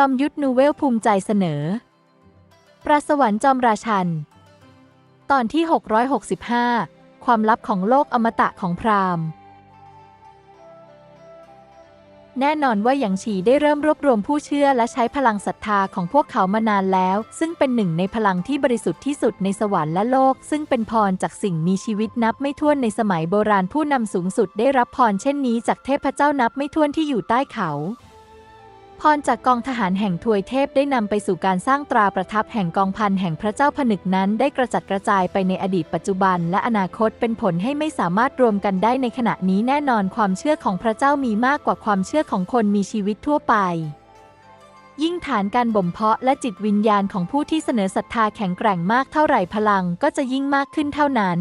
จอมยุทธนูเวลภูมิใจเสนอ ปราสวรรค์จอมราชัน ตอนที่ 665 ความลับของโลกอมตะของพราหมณ์ แน่นอนว่าหยางฉีได้เริ่มรวบรวมผู้เชื่อและใช้พลังศรัทธาของพวกเขามานานแล้ว ซึ่งเป็นหนึ่งในพลังที่บริสุทธิ์ที่สุดในสวรรค์และโลก ซึ่งเป็นพรจากสิ่งมีชีวิตนับไม่ถ้วนในสมัยโบราณผู้นำสูงสุดได้รับพรเช่นนี้จากเทพเจ้านับไม่ถ้วนที่อยู่ใต้เขา พรจากกองทหารแห่งทวยเทพได้นำไปสู่การสร้างตราประทับแห่งกองพันแห่งพระเจ้าผนึกนั้น ได้กระจัดกระจายไปในอดีตปัจจุบัน และอนาคตเป็นผลให้ไม่สามารถรวมกันได้ในขณะนี้แน่นอนความเชื่อของพระเจ้ามีมากกว่าความเชื่อของคนมีชีวิตทั่วไป ยิ่งฐานการบ่มเพาะและจิตวิญญาณของผู้ที่เสนอศรัทธาแข็งแกร่งมากเท่าไหร่พลังก็จะยิ่งมากขึ้นเท่านั้น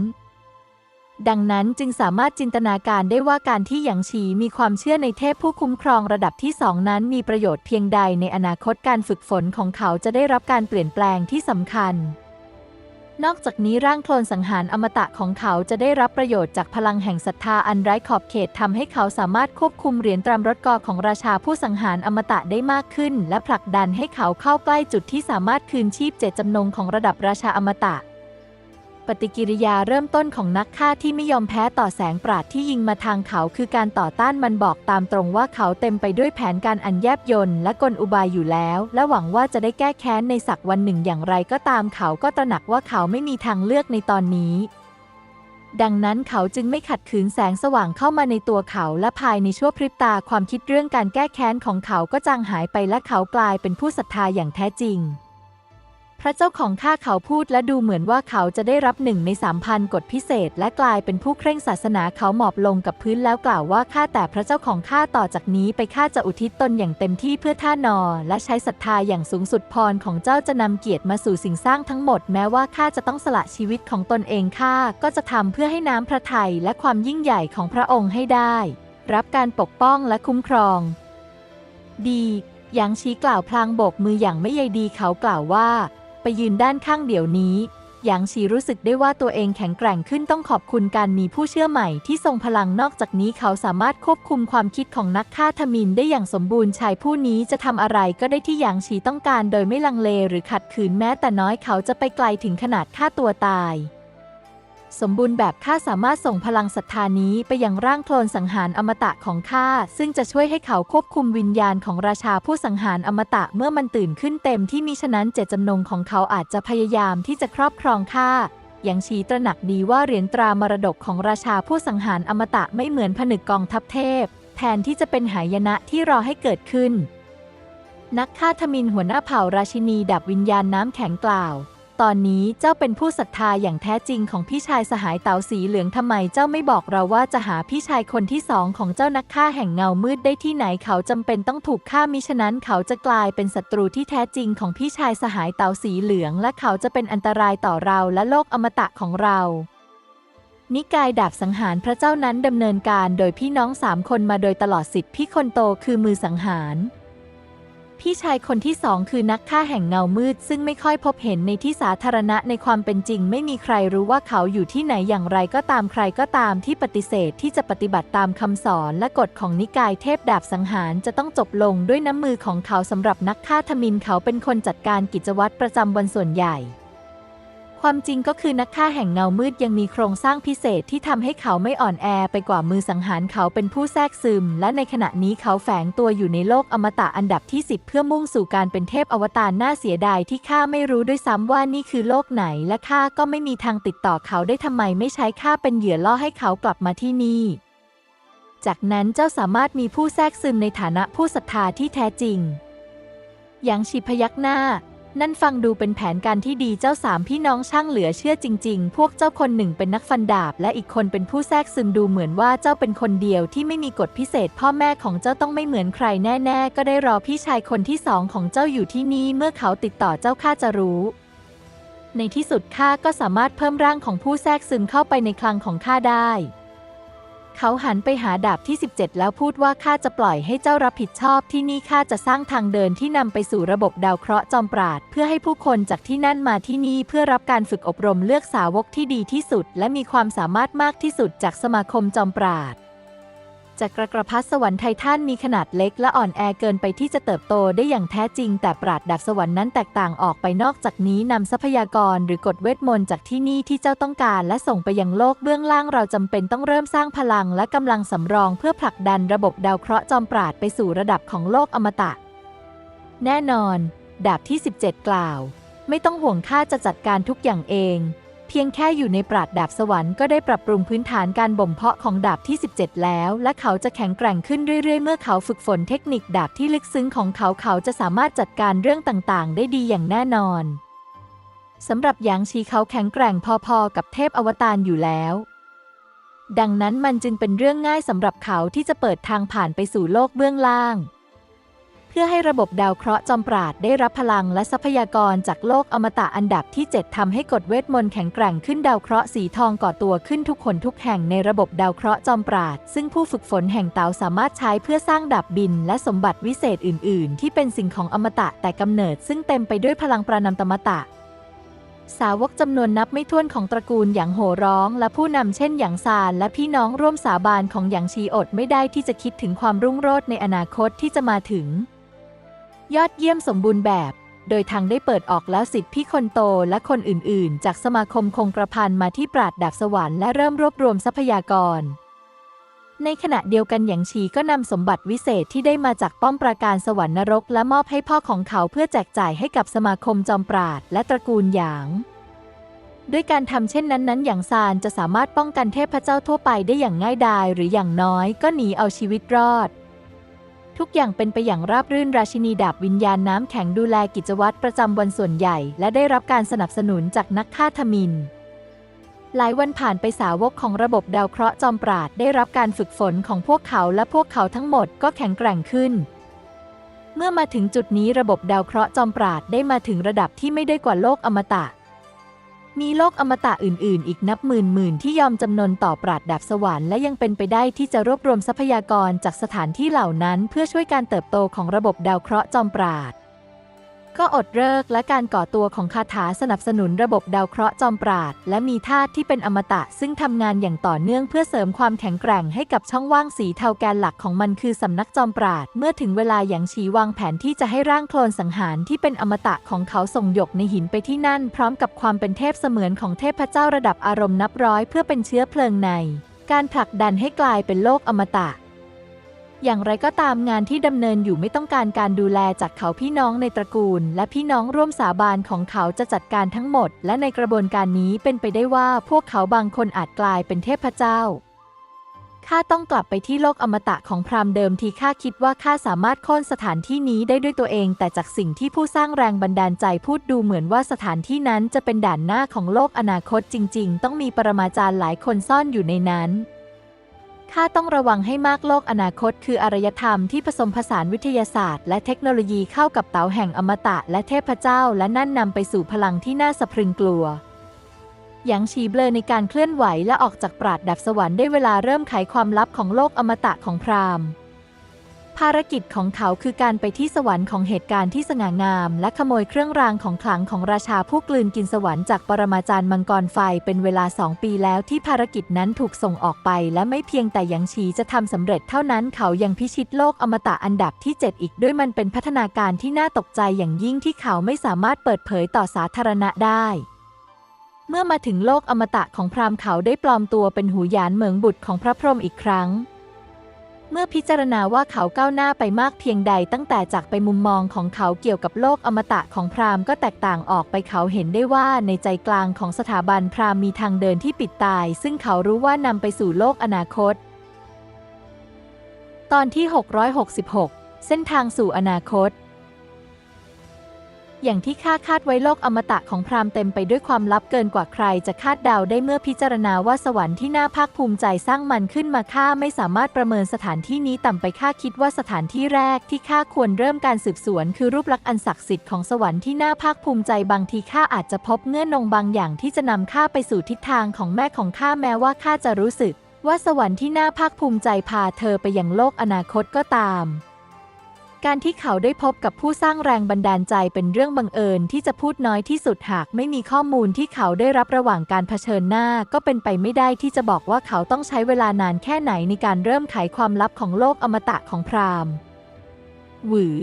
ดังนั้นจึงสามารถจินตนาการได้ว่าการที่หยางฉีมีความเชื่อในเทพผู้คุ้มครองระดับที่สองนั้นมีประโยชน์เพียงใดในอนาคตการฝึกฝนของเขาจะได้รับการเปลี่ยนแปลงที่สำคัญ นอกจากนี้ร่างโคลนสังหารอมตะของเขาจะได้รับประโยชน์จากพลังแห่งศรัทธาอันไร้ขอบเขตทำให้เขาสามารถควบคุมเหรียญตรามรถกอของราชาผู้สังหารอมตะได้มากขึ้น และผลักดันให้เขาเข้าใกล้จุดที่สามารถคืนชีพเจตจำนงของระดับราชาอมตะ ปฏิกิริยาเริ่มต้นของนักฆ่าที่ไม่ยอมแพ้ต่อแสงปราดที่ยิงมาทางเขาคือการต่อต้านมันบอกตามตรงว่าเขาเต็มไปด้วยแผนการอันแยบยลและกลอุบายอยู่แล้ว และหวังว่าจะได้แก้แค้นในสักวันหนึ่งอย่างไรก็ตามเขาก็ตระหนักว่าเขาไม่มีทางเลือกในตอนนี้ดังนั้นเขาจึงไม่ขัดขืนแสงสว่างเข้ามาในตัวเขาและภายในชั่วพริบตาความคิดเรื่องการแก้แค้นของเขาก็จางหายไปและเขากลายเป็นผู้ศรัทธาอย่างแท้จริง พระเจ้าของข้าเขาพูดและดูเหมือนว่าเขาจะได้รับหนึ่งในสามพันกฎพิเศษ และกลายเป็นผู้เคร่งศาสนาเขาหมอบลงกับพื้นแล้วกล่าวว่าข้าแต่พระเจ้าของข้าต่อจากนี้ไปข้าจะอุทิศตนอย่างเต็มที่เพื่อท่านอ และใช้ศรัทธาอย่างสูงสุดพรของเจ้าจะนำเกียรติมาสู่สิ่งสร้างทั้งหมดแม้ว่าข้าจะต้องสละชีวิตของตนเองข้าก็จะทำเพื่อให้น้ำพระทัยและความยิ่งใหญ่ของพระองค์ให้ได้ รับการปกป้องและคุ้มครอง ดีหยางชี้กล่าวพลางโบกมืออย่างไม่ใยดีเขากล่าวว่า ไปยืนด้านข้างเดี๋ยวนี้หยางชีรู้สึกได้ว่าตัวเองแข็งแกร่งขึ้นต้องขอบคุณการมีผู้เชื่อใหม่ที่ทรงพลังนอกจากนี้เขาสามารถควบคุมความคิดของนักฆ่าทมินได้อย่างสมบูรณ์ชายผู้นี้จะทำอะไรก็ได้ที่หยางชีต้องการโดยไม่ลังเลหรือขัดขืนแม้แต่น้อยเขาจะไปไกลถึงขนาดฆ่าตัวตาย สมบูรณ์แบบข้าสามารถส่งพลังศรัทธานี้ไปยังร่างโคลนสังหารอมตะของข้าซึ่งจะช่วยให้เขาควบคุมวิญญาณของราชาผู้สังหารอมตะเมื่อมันตื่นขึ้นเต็มที่มิฉะนั้นเจตจำนงของเขาอาจจะพยายามที่จะครอบครองข้าอย่างชี้ตระหนักดีว่าเหรียญตรามรดกของราชาผู้สังหารอมตะไม่เหมือนผนึกกองทัพเทพ แทนที่จะเป็นหายนะที่รอให้เกิดขึ้น นักฆ่าทมินหัวหน้าเผ่าราชินีดับวิญญาณน้ำแข็งกล่าว ตอนนี้เจ้าเป็นผู้ศรัทธาอย่างแท้จริงของพี่ชายสหายเต๋าสีเหลืองทำไมเจ้าไม่บอกเราว่าจะหาพี่ชายคนที่สองของเจ้านักฆ่าแห่งเงามืดได้ที่ไหนเขาจำเป็นต้องถูกฆ่ามิฉะนั้นเขาจะกลายเป็นศัตรูที่แท้จริงของพี่ชายสหายเต๋าสีเหลือง และเขาจะเป็นอันตรายต่อเราและโลกอมตะของเรานิกายดาบสังหารพระเจ้านั้นดำเนินการโดยพี่น้องสามคนมาโดยตลอดสิทธิพี่คนโตคือมือสังหาร พี่ชายคนที่สองคือนักฆ่าแห่งเงามืด ซึ่งไม่ค่อยพบเห็นในที่สาธารณะในความเป็นจริง ไม่มีใครรู้ว่าเขาอยู่ที่ไหนอย่างไรก็ตามใครก็ตามที่ปฏิเสธที่จะปฏิบัติตามคำสอนและกฎของนิกายเทพดาบสังหารจะต้องจบลงด้วยน้ำมือของเขาสำหรับนักฆ่าทมินเขาเป็นคนจัดการกิจวัตรประจำวันส่วนใหญ่ ความจริงก็คือนักฆ่าแห่งเงามืดยังมีโครงสร้างพิเศษที่ทำให้เขาไม่อ่อนแอไปกว่ามือสังหารเขาเป็นผู้แทรกซึม และในขณะนี้เขาแฝงตัวอยู่ในโลกอมตะอันดับที่ 10 เพื่อมุ่งสู่การเป็นเทพอวตารน่าเสียดายที่ข้าไม่รู้ด้วยซ้ำว่านี่คือโลกไหน และข้าก็ไม่มีทางติดต่อเขาได้ทำไมไม่ใช้ข้าเป็นเหยื่อล่อให้เขากลับมาที่นี่จากนั้นเจ้าสามารถมีผู้แทรกซึมในฐานะผู้ศรัทธาที่แท้จริงหยางฉีพยักหน้า นั่นฟังดูเป็นแผนการที่ดีเจ้าสามพี่น้องช่างเหลือเชื่อจริง ๆ พวกเจ้าคนหนึ่งเป็นนักฟันดาบ และอีกคนเป็นผู้แทรกซึมดูเหมือนว่าเจ้าเป็นคนเดียวที่ไม่มีกฎพิเศษ พ่อแม่ของเจ้าต้องไม่เหมือนใครแน่ ๆ ก็ได้รอพี่ชายคนที่สองของเจ้าอยู่ที่นี่เมื่อเขาติดต่อเจ้าข้าจะรู้ในที่สุดข้าก็สามารถเพิ่มร่างของผู้แทรกซึมเข้าไปในคลังของข้าได้ เขาหันไปหาดาบที่ 17 แล้วพูดว่าข้าจะปล่อยให้เจ้ารับผิดชอบที่นี่ข้าจะสร้างทางเดินที่นำไปสู่ระบบดาวเคราะห์จอมปราด เพื่อให้ผู้คนจากที่นั่นมาที่นี่เพื่อรับการฝึกอบรมเลือกสาวกที่ดีที่สุด และมีความสามารถมากที่สุดจากสมาคมจอมปราด จักรกรพัสสวรรค์ไททันมีขนาดเล็กและอ่อนแอเกินไปที่จะเติบโตได้อย่างแท้จริง แต่ปราดดับสวรรค์นั้นแตกต่างออกไปนอกจากนี้นำทรัพยากรหรือกฎเวทมนต์จากที่นี่ที่เจ้าต้องการ และส่งไปยังโลกเบื้องล่างเราจำเป็นต้องเริ่มสร้างพลังและกำลังสำรองเพื่อผลักดันระบบดาวเคราะห์จอมปราดไปสู่ระดับของโลกอมตะ แน่นอน ดาบที่ 17 กล่าว ไม่ต้องห่วงข้าจะจัดการทุกอย่างเอง เพียงแค่อยู่ในปราดดาบสวรรค์ก็ได้ปรับปรุงพื้นฐานการบ่มเพาะของดาบที่ 17 แล้ว และเขาจะแข็งแกร่งขึ้นเรื่อยๆ เมื่อเขาฝึกฝนเทคนิคดาบที่ลึกซึ้งของเขาเขาจะสามารถจัดการเรื่องต่างๆ ได้ดีอย่างแน่นอนสำหรับหยางชีเขาแข็งแกร่งพอๆ กับเทพอวตารอยู่แล้ว ดังนั้นมันจึงเป็นเรื่องง่ายสำหรับเขาที่จะเปิดทางผ่านไปสู่โลกเบื้องล่าง พื่อให้ระบบดาวเคราะห์จอมปราดได้รับพลังและทรัพยากรจากโลกอมตะอันดับที่ 7ทำให้กฎเวทมนต์แข็งแกร่งขึ้นดาวเคราะห์สีทองก่อตัวขึ้นทุกคนทุกแห่งในระบบดาวเคราะห์จอมปราด ซึ่งผู้ฝึกฝนแห่งเตาสามารถใช้เพื่อสร้างดาบบิน และสมบัติวิเศษอื่น ๆ ที่เป็นสิ่งของอมตะแต่กำเนิด ซึ่งเต็มไปด้วยพลังประนำตมตะสาวกจำนวนนับไม่ถ้วนของตระกูลหยางโหร้อง และผู้นำเช่นหยางซาน และพี่น้องร่วมสาบานของหยางชีอดไม่ได้ที่จะคิดถึงความรุ่งโรจน์ในอนาคตที่จะมาถึง ยอดเยี่ยมสมบูรณ์แบบ โดยทางได้เปิดออกแล้วสิทธิพี่คนโตและคนอื่นๆ จากสมาคมคงกระพันมาที่ปราดดาบสวรรค์และเริ่มรวบรวมทรัพยากร ในขณะเดียวกันหยางชีก็นำสมบัติวิเศษที่ได้มาจากป้อมปราการสวรรค์นรก และมอบให้พ่อของเขาเพื่อแจกจ่ายให้กับสมาคมจอมปราดและตระกูลหยางด้วยการทำเช่นนั้นนั้นอย่างซานจะสามารถป้องกันเทพเจ้าทั่วไปได้อย่างง่ายดายหรืออย่างน้อยก็หนีเอาชีวิตรอด ทุกอย่างเป็นไปอย่างราบรื่นราชินีดาบวิญญาณน้ำแข็งดูแลกิจวัตรประจำวันส่วนใหญ่ และได้รับการสนับสนุนจากนักฆ่าทมิน หลายวันผ่านไปสาวกของระบบดาวเคราะห์จอมปราดได้รับการฝึกฝนของพวกเขาและพวกเขาทั้งหมดก็แข็งแกร่งขึ้น เมื่อมาถึงจุดนี้ระบบดาวเคราะห์จอมปราดได้มาถึงระดับที่ไม่ได้กว่าโลกอมตะ มีโลกอมตะอื่นๆ อีกนับหมื่นหมื่นที่ยอมจำนนต่อปราดดาบสวรรค์และยังเป็นไปได้ที่จะรวบรวมทรัพยากรจากสถานที่เหล่านั้น เพื่อช่วยการเติบโตของระบบดาวเคราะห์จอมปราด ก็อดเลิกและการก่อตัวของคาถาสนับสนุนระบบดาวเคราะห์จอมปราด และมีธาตุที่เป็นอมตะซึ่งทำงานอย่างต่อเนื่องเพื่อเสริมความแข็งแกร่งให้กับช่องว่างสีเทาแกนหลักของมันคือสำนักจอมปราด เมื่อถึงเวลาหยางฉีวางแผนที่จะให้ร่างโคลนสังหารที่เป็นอมตะของเขาส่งหยกในหินไปที่นั่น พร้อมกับความเป็นเทพเสมือนของเทพเจ้าระดับอารมณ์นับร้อยเพื่อเป็นเชื้อเพลิงใน การผลักดันให้กลายเป็นโลกอมตะ อย่างไรก็ตามงานที่ดำเนินอยู่ไม่ต้องการการดูแลจากเขาพี่น้องในตระกูล และพี่น้องร่วมสาบานของเขาจะจัดการทั้งหมด และในกระบวนการนี้เป็นไปได้ว่าพวกเขาบางคนอาจกลายเป็นเทพเจ้าข้าต้องกลับไปที่โลกอมตะของพรามเดิมที่ข้าคิดว่าข้าสามารถค่นสถานที่นี้ได้ด้วยตัวเอง แต่จากสิ่งที่ผู้สร้างแรงบันดาลใจพูดดูเหมือนว่าสถานที่นั้นจะเป็นด่านหน้าของโลกอนาคตจริง ๆ ต้องมีปรมาจารย์หลายคนซ่อนอยู่ในนั้น ถ้าต้องระวังให้มากโลกอนาคต คืออารยธรรมที่ผสมผสานวิทยาศาสตร์ และเทคโนโลยีเข้ากับเต๋าแห่งอมตะและเทพเจ้า และนั่นนำไปสู่พลังที่น่าสะพรึงกลัวหยางฉีเบลอในการเคลื่อนไหวและออกจากปราดดับสวรรค์ได้เวลาเริ่มไขความลับของโลกอมตะของพราหมณ์ ภารกิจของเขาคือการไปที่สวรรค์ของเหตุการณ์ที่สง่างาม และขโมยเครื่องรางของขลังของราชาผู้กลืนกินสวรรค์จากปรมาจารย์มังกรไฟเป็นเวลาสองปีแล้วที่ภารกิจนั้นถูกส่งออกไป และไม่เพียงแต่ยางฉีจะทำสำเร็จเท่านั้นเขายังพิชิตโลกอมตะอันดับที่ 7 อีกด้วยมันเป็นพัฒนาการที่น่าตกใจอย่างยิ่งที่เขาไม่สามารถเปิดเผยต่อสาธารณะได้เมื่อมาถึงโลกอมตะของพราหมณ์เขาได้ปลอมตัวเป็นหูหยานเหมืองบุตรของพระพรหมอีกครั้ง เมื่อพิจารณาว่าเขาก้าวหน้าไปมากเพียงใดตั้งแต่จากไปมุมมองของเขาเกี่ยวกับโลกอมตะของพราหมณ์ก็แตกต่างออกไปเขาเห็นได้ว่าในใจกลางของสถาบันพราหมณ์มีทางเดินที่ปิดตาย ซึ่งเขารู้ว่านำไปสู่โลกอนาคต ตอนที่ 666 เส้นทางสู่อนาคต อย่างที่ข้าคาดไว้โลกอมตะของพราหมณ์เต็มไปด้วยความลับเกินกว่าใครจะคาดเดาได้เมื่อพิจารณาว่าสวรรค์ที่น่าภาคภูมิใจสร้างมันขึ้นมาข้าไม่สามารถประเมินสถานที่นี้ต่ำไปข้าคิดว่าสถานที่แรกที่ข้าควรเริ่มการสืบสวน คือรูปลักษณ์อันศักดิ์สิทธิ์ของสวรรค์ที่น่าภาคภูมิใจบางทีข้าอาจจะพบเงื่อนงบางอย่างที่จะนำข้าไปสู่ทิศทางของแม่ของข้าแม้ว่าข้าจะรู้สึก ว่าสวรรค์ที่น่าภาคภูมิใจพาเธอไปยังโลกอนาคตก็ตาม การที่เขาได้พบกับผู้สร้างแรงบันดาลใจเป็นเรื่องบังเอิญที่จะพูดน้อยที่สุดหากไม่มีข้อมูลที่เขาได้รับระหว่างการเผชิญหน้า ก็เป็นไปไม่ได้ที่จะบอกว่าเขาต้องใช้เวลานานแค่ไหนในการเริ่มไขความลับของโลกอมตะของพราหมณ์หวือ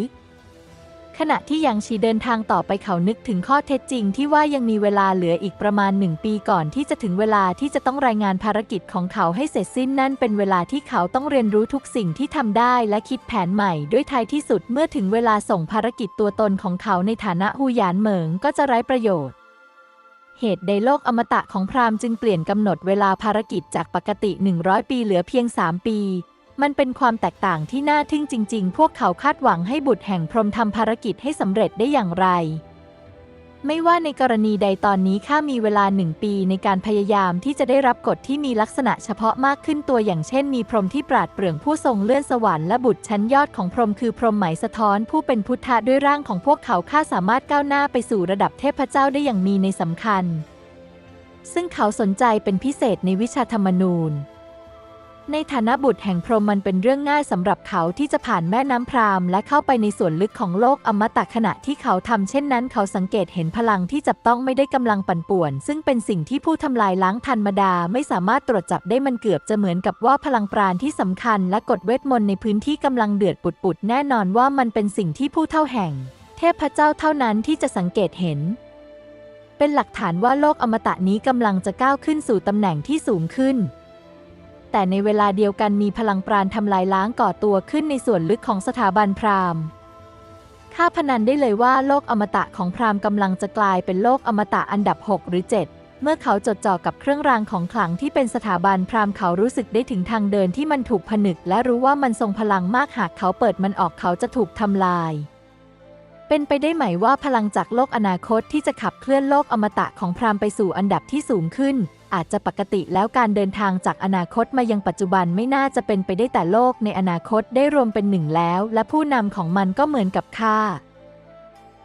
ขณะที่ยังชีเดินทางต่อไปเขานึกถึงข้อเท็จจริงที่ว่ายังมีเวลาเหลืออีกประมาณหนึ่งปีก่อนที่จะถึงเวลาที่จะต้องรายงานภารกิจของเขาให้เสร็จสิ้นนั่นเป็นเวลาที่เขาต้องเรียนรู้ทุกสิ่งที่ทำได้และคิดแผนใหม่ ด้วยท้ายที่สุดเมื่อถึงเวลาส่งภารกิจตัวตนของเขาในฐานะฮูหยานเหมิงก็จะไร้ประโยชน์เหตุใดโลกอมตะของพราหมณ์จึงเปลี่ยนกำหนดเวลาภารกิจจากปกติ 100 ปีเหลือเพียง 3 ปี มันเป็นความแตกต่างที่น่าทึ่งจริง ๆ พวกเขาคาดหวังให้บุตรแห่งพรหมทำภารกิจให้สำเร็จได้อย่างไร ไม่ว่าในกรณีใดตอนนี้ข้ามีเวลาหนึ่งปีในการพยายามที่จะได้รับกฎที่มีลักษณะเฉพาะมากขึ้นตัวอย่างเช่น มีพรหมที่ปราดเปรื่องผู้ทรงเลื่อนสวรรค์และบุตรชั้นยอดของพรหมคือพรหมไหมสะท้อนผู้เป็นพุทธะด้วยร่างของพวกเขาข้าสามารถก้าวหน้าไปสู่ระดับเทพเจ้าได้อย่างมีในสำคัญ ซึ่งเขาสนใจเป็นพิเศษในวิชาธรรมนูญ ในฐานะบุตรแห่งพรหมมันเป็นเรื่องง่ายสำหรับเขาที่จะผ่านแม่น้ำพรามและเข้าไปในส่วนลึกของโลกอมตะขณะที่เขาทำเช่นนั้น เขาสังเกตเห็นพลังที่จับต้องไม่ได้กำลังปั่นป่วน ซึ่งเป็นสิ่งที่ผู้ทำลายล้างธรรมดาไม่สามารถตรวจจับได้มันเกือบจะเหมือนกับว่าพลังปราณที่สำคัญ และกฎเวทมนต์ในพื้นที่กำลังเดือดปุดๆแน่นอนว่ามันเป็นสิ่งที่ผู้เท่าแห่ง เทพเจ้าเท่านั้นที่จะสังเกตเห็น เป็นหลักฐานว่าโลกอมตะนี้กำลังจะก้าวขึ้นสู่ตำแหน่งที่สูงขึ้น แต่ในเวลาเดียวกันมีพลังปราณทำลายล้างก่อตัวขึ้นในส่วนลึกของสถาบันพราหมณ์ข้าพนันได้เลยว่าโลกอมตะของพราหมณ์กำลังจะกลายเป็นโลกอมตะอันดับ 6 หรือ 7 เมื่อเขาจดจ่อกับเครื่องรางของขลังที่เป็นสถาบันพราหมณ์เขารู้สึกได้ถึงทางเดินที่มันถูกผนึก และรู้ว่ามันทรงพลังมากหากเขาเปิดมันออกเขาจะถูกทำลาย เป็นไปได้ไหมว่าพลังจากโลกอนาคตที่จะขับเคลื่อนโลกอมตะของพราหมณ์ไปสู่อันดับที่สูงขึ้น อาจจะปกติแล้วการเดินทางจากอนาคตมายังปัจจุบันไม่น่าจะเป็นไปได้แต่โลกในอนาคตได้รวมเป็นหนึ่งแล้ว และผู้นำของมันก็เหมือนกับข้า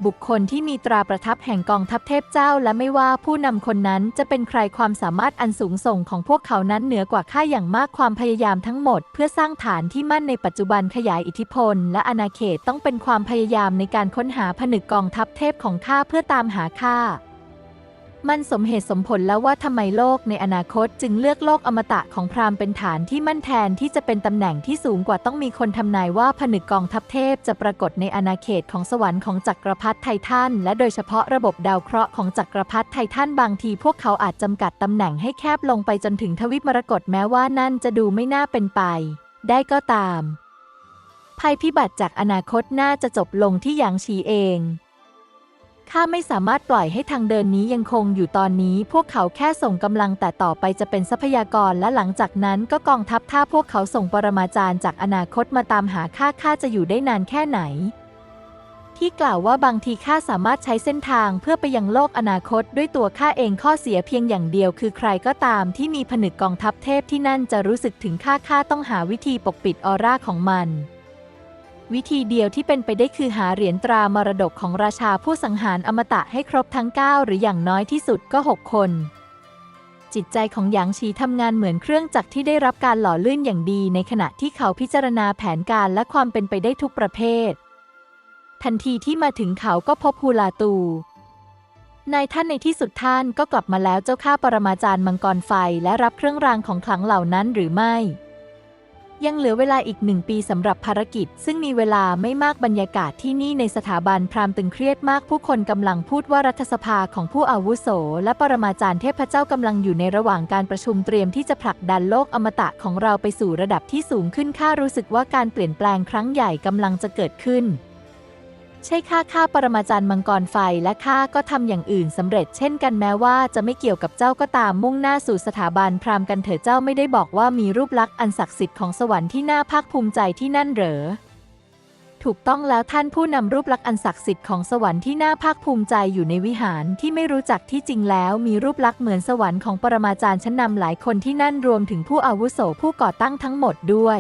บุคคลที่มีตราประทับแห่งกองทัพเทพเจ้า และไม่ว่าผู้นำคนนั้นจะเป็นใครความสามารถอันสูงส่งของพวกเขานั้นเหนือกว่าข้าอย่างมากความพยายามทั้งหมด เพื่อสร้างฐานที่มั่นในปัจจุบันขยายอิทธิพล และอาณาเขตต้องเป็นความพยายามในการค้นหาผนึกกองทัพเทพของข้าเพื่อตามหาข้า มันสมเหตุสมผลแล้วว่าทำไมโลกในอนาคตจึงเลือกโลกอมตะของพราหมณ์เป็นฐานที่มั่นแทนที่จะเป็นตำแหน่งที่สูงกว่าต้องมีคนทำนายว่าผนึกกองทัพเทพจะปรากฏในอาณาเขตของสวรรค์ของจักรพรรดิไททันและโดยเฉพาะระบบดาวเคราะห์ของจักรพรรดิไททันบางทีพวกเขาอาจจำกัดตำแหน่งให้แคบลงไปจนถึงทวิปมรกตแม้ว่านั่นจะดูไม่น่าเป็นไป ได้ก็ตาม ภัยพิบัติจากอนาคตน่าจะจบลงที่หยางฉีเอง ข้าไม่สามารถปล่อยให้ทางเดินนี้ยังคงอยู่ตอนนี้ พวกเขาแค่ส่งกำลังแต่ต่อไปจะเป็นทรัพยากรและหลังจากนั้นก็กองทัพถ้าพวกเขาส่งปรมาจารย์จากอนาคตมาตามหาข้าข้าจะอยู่ได้นานแค่ไหน ที่กล่าวว่าบางทีข้าสามารถใช้เส้นทางเพื่อไปยังโลกอนาคตด้วยตัวข้าเองข้อเสียเพียงอย่างเดียว คือใครก็ตามที่มีผนึกกองทัพเทพที่นั่นจะรู้สึกถึงข้าข้าต้องหาวิธีปกปิดออร่าของมัน วิธีเดียวที่เป็นไปได้คือหาเหรียญตรามรดกของราชาผู้สังหารอมตะให้ครบทั้ง 9 หรืออย่างน้อยที่สุดก็ 6 คน จิตใจของหยางชีทำงานเหมือนเครื่องจักรที่ได้รับการหล่อลื่นอย่างดี ในขณะที่เขาพิจารณาแผนการและความเป็นไปได้ทุกประเภท ทันทีที่มาถึงเขาก็พบฮูลาตูนายท่านในที่สุดท่านก็กลับมาแล้วเจ้าข้าปรมาจารย์มังกรไฟและรับเครื่องรางของขลังเหล่านั้นหรือไม่ ยังเหลือเวลาอีกหนึ่งปีสำหรับภารกิจ ซึ่งมีเวลาไม่มากบรรยากาศที่นี่ในสถาบันพราหมณ์ตึงเครียดมากผู้คนกำลังพูดว่ารัฐสภาของผู้อาวุโส และปรมาจารย์เทพเจ้ากำลังอยู่ในระหว่างการประชุมเตรียมที่จะผลักดันโลกอมตะของเราไปสู่ระดับที่สูงขึ้นข้ารู้สึกว่าการเปลี่ยนแปลงครั้งใหญ่กำลังจะเกิดขึ้น ใช่ข้าข้าปรมาจารย์มังกรไฟและข้าก็ทำอย่างอื่นสำเร็จเช่นกันแม้ว่าจะไม่เกี่ยวกับเจ้าก็ตามมุ่งหน้าสู่สถาบันพราหมณ์กันเถอะเจ้าไม่ได้บอกว่ามีรูปลักษณ์อันศักดิ์สิทธิ์ของสวรรค์ที่น่าภาคภูมิใจที่นั่นเหรอถูกต้องแล้วท่านผู้นำรูปลักษณ์อันศักดิ์สิทธิ์ของสวรรค์ที่น่าภาคภูมิใจอยู่ในวิหารที่ไม่รู้จักที่จริงแล้ว มีรูปลักษณ์เหมือนสวรรค์ของปรมาจารย์ชั้นนำหลายคนที่นั่นรวมถึงผู้อาวุโสผู้ก่อตั้งทั้งหมดด้วย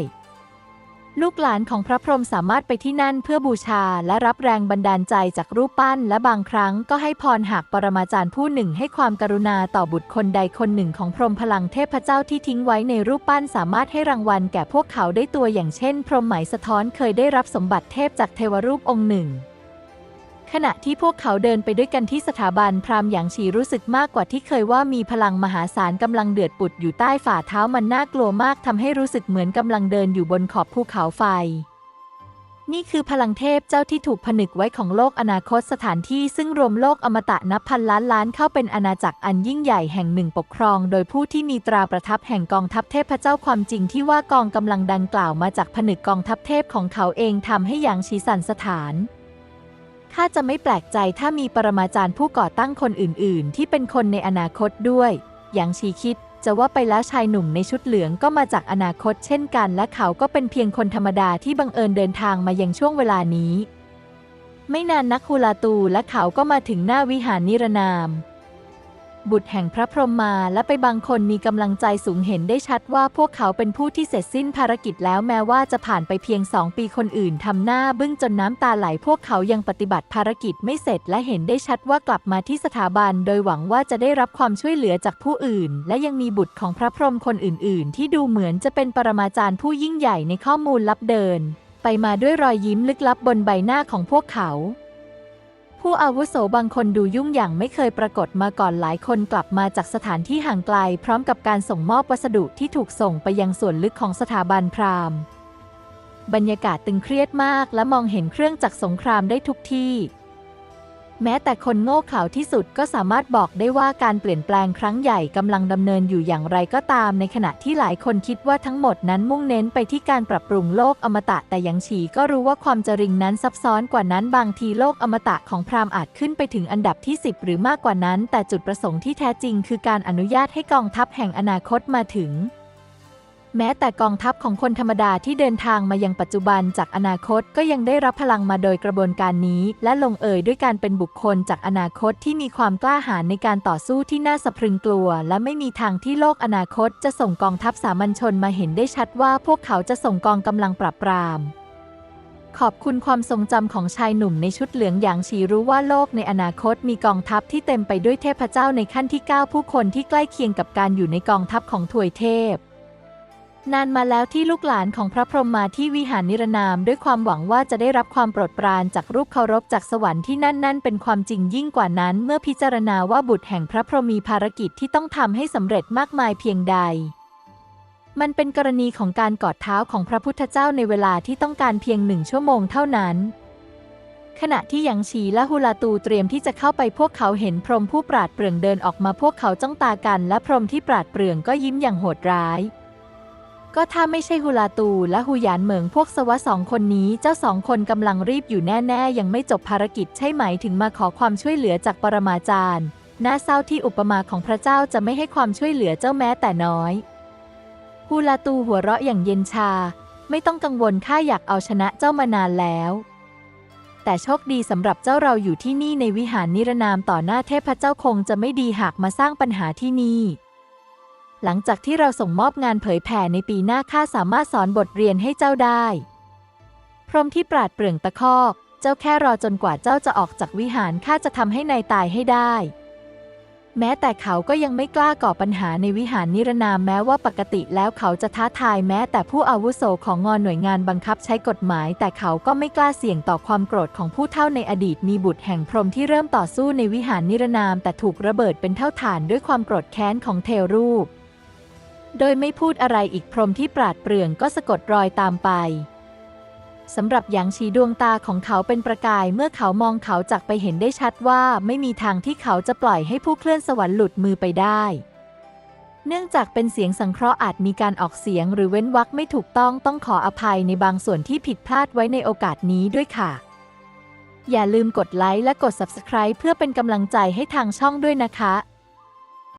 ลูกหลานของพระพรหมสามารถไปที่นั่นเพื่อบูชาและรับแรงบันดาลใจจากรูปปั้น และบางครั้งก็ให้พรหากปรมาจารย์ผู้หนึ่งให้ความกรุณาต่อบุตรคนใดคนหนึ่งของพรหมพลังเทพเจ้าที่ทิ้งไว้ในรูปปั้นสามารถให้รางวัลแก่พวกเขาได้ตัวอย่างเช่น พรหมไหมสะท้อนเคยได้รับสมบัติเทพจากเทวรูปองค์หนึ่ง ขณะที่พวกเขาเดินไปด้วยกันที่สถาบันพราหมณ์หยางฉีรู้สึกมากกว่าที่เคยว่ามีพลังมหาศาลกำลังเดือดปุดอยู่ใต้ฝ่าเท้ามันน่ากลัวมากทำให้รู้สึกเหมือนกำลังเดินอยู่บนขอบภูเขาไฟ นี่คือพลังเทพเจ้าที่ถูกผนึกไว้ของโลกอนาคตสถานที่ซึ่งรวมโลกอมตะนับพันล้านล้านเข้าเป็นอาณาจักรอันยิ่งใหญ่แห่งหนึ่งปกครอง โดยผู้ที่มีตราประทับแห่งกองทัพเทพเจ้าความจริงที่ว่ากองกำลังดังกล่าวมาจากผนึกกองทัพเทพของเขาเองทำให้หยางชีสันสถาน ข้าจะไม่แปลกใจถ้ามีปรมาจารย์ผู้ก่อตั้งคนอื่น ๆ ที่เป็นคนในอนาคตด้วย อย่างชีคิด จะว่าไปแล้วชายหนุ่มในชุดเหลืองก็มาจากอนาคตเช่นกัน และเขาก็เป็นเพียงคนธรรมดาที่บังเอิญเดินทางมายังช่วงเวลานี้ ไม่นานนักฮูลาตูและเขาก็มาถึงหน้าวิหารนิรนาม บุตรแห่งพระพรหมมาและไปบางคนมีกำลังใจสูงเห็นได้ชัดว่าพวกเขาเป็นผู้ที่เสร็จสิ้นภารกิจแล้วแม้ว่าจะผ่านไปเพียงสองปีคนอื่นทำหน้าบึ้งจนน้ำตาไหลพวกเขายังปฏิบัติภารกิจไม่เสร็จและเห็นได้ชัดว่ากลับมาที่สถาบัน โดยหวังว่าจะได้รับความช่วยเหลือจากผู้อื่น และยังมีบุตรของพระพรหมคนอื่น ๆ ที่ดูเหมือนจะเป็นปรมาจารย์ผู้ยิ่งใหญ่ในข้อมูลลับเดิน ไปมาด้วยรอยยิ้มลึกลับบนใบหน้าของพวกเขา ผู้อาวุโสบางคนดูยุ่งอย่างไม่เคยปรากฏมาก่อนหลายคนกลับมาจากสถานที่ห่างไกล พร้อมกับการส่งมอบวัสดุที่ถูกส่งไปยังส่วนลึกของสถาบันพราหมณ์บรรยากาศตึงเครียดมากและมองเห็นเครื่องจักรสงครามได้ทุกที่ แม้แต่คนโง่เขลาที่สุดก็สามารถบอกได้ว่าการเปลี่ยนแปลงครั้งใหญ่กำลังดำเนินอยู่อย่างไรก็ตาม ในขณะที่หลายคนคิดว่าทั้งหมดนั้นมุ่งเน้นไปที่การปรับปรุงโลกอมตะแต่ยังฉีก็รู้ว่าความจริงนั้นซับซ้อนกว่านั้นบางทีโลกอมตะของพราหมณ์อาจขึ้นไปถึงอันดับที่ 10 หรือมากกว่านั้น แต่จุดประสงค์ที่แท้จริง คือการอนุญาตให้กองทัพแห่งอนาคตมาถึง แม้แต่กองทัพของคนธรรมดาที่เดินทางมายังปัจจุบันจากอนาคตก็ยังได้รับพลังมาโดยกระบวนการนี้ และลงเอยด้วยการเป็นบุคคลจากอนาคตที่มีความกล้าหาญในการต่อสู้ที่น่าสะพรึงกลัว และไม่มีทางที่โลกอนาคตจะส่งกองทัพสามัญชนมาเห็นได้ชัดว่าพวกเขาจะส่งกองกำลังปราบปรามขอบคุณความทรงจำของชายหนุ่มในชุดเหลืองอย่างชีรู้ว่าโลกในอนาคตมีกองทัพที่เต็มไปด้วยเทพเจ้าในขั้นที่ 9 ผู้คนที่ใกล้เคียงกับการอยู่ในกองทัพของถวยเทพ นานมาแล้วที่ลูกหลานของพระพรหมมาที่วิหารนิรนามด้วยความหวังว่าจะได้รับความโปรดปรานจากรูปเคารพจากสวรรค์ที่นั่นนั่นเป็นความจริงยิ่งกว่านั้น เมื่อพิจารณาว่าบุตรแห่งพระพรหมมีภารกิจที่ต้องทำให้สำเร็จมากมายเพียงใด มันเป็นกรณีของการกอดเท้าของพระพุทธเจ้าในเวลาที่ต้องการเพียงหนึ่งชั่วโมงเท่านั้น ขณะที่ยางฉีและฮูลาตูเตรียมที่จะเข้าไปพวกเขาเห็นพรหมผู้ปราดเปรื่องเดินออกมาพวกเขาจ้องตากัน และพรหมที่ปราดเปรื่องก็ยิ้มอย่างโหดร้าย ก็ถ้าไม่ใช่ฮูลาตูและฮูหยานเหมิงพวกสวะสองคนนี้เจ้าสองคนกำลังรีบอยู่แน่ๆ ยังไม่จบภารกิจใช่ไหมถึงมาขอความช่วยเหลือจากปรมาจารย์น่าเศร้าที่อุปมาของพระเจ้าจะไม่ให้ความช่วยเหลือเจ้าแม้แต่น้อยฮูลาตูหัวเราะอย่างเย็นชา ไม่ต้องกังวลข้าอยากเอาชนะเจ้ามานานแล้ว แต่โชคดีสำหรับเจ้าเราอยู่ที่นี่ในวิหารนิรนามต่อหน้าเทพเจ้าคงจะไม่ดีหากมาสร้างปัญหาที่นี่ หลังจากที่เราส่งมอบงานเผยแผ่ในปีหน้าข้าสามารถสอนบทเรียนให้เจ้าได้ พรมที่ปราดเปรื่องตะคอก เจ้าแค่รอจนกว่าเจ้าจะออกจากวิหารข้าจะทำให้นายตายให้ได้ แม้แต่เขาก็ยังไม่กล้าก่อปัญหาในวิหารนิรนามแม้ว่าปกติแล้วเขาจะท้าทายแม้แต่ผู้อาวุโสของงอนหน่วยงานบังคับใช้กฎหมาย แต่เขาก็ไม่กล้าเสี่ยงต่อความโกรธของผู้เฒ่าในอดีตมีบุตรแห่งพรมที่เริ่มต่อสู้ในวิหารนิรนาม แต่ถูกระเบิดเป็นเท่าฐานด้วยความโกรธแค้นของเทวรูป โดยไม่พูดอะไรอีกพรมที่ปราดเปรื่อง ก็สะกดรอยตามไปสำหรับหยางชีดวงตาของเขาเป็นประกายเมื่อเขามองเขาจากไปเห็นได้ชัดว่าไม่มีทางที่เขาจะปล่อยให้ผู้เคลื่อนสวรรค์หลุดมือไปได้ เนื่องจากเป็นเสียงสังเคราะห์อาจมีการออกเสียงหรือเว้นวรรคไม่ถูกต้องต้องขออภัยในบางส่วนที่ผิดพลาดไว้ในโอกาสนี้ด้วยค่ะ อย่าลืมกดไลค์และกด Subscribe เพื่อเป็นกำลังใจให้ทางช่องด้วยนะคะ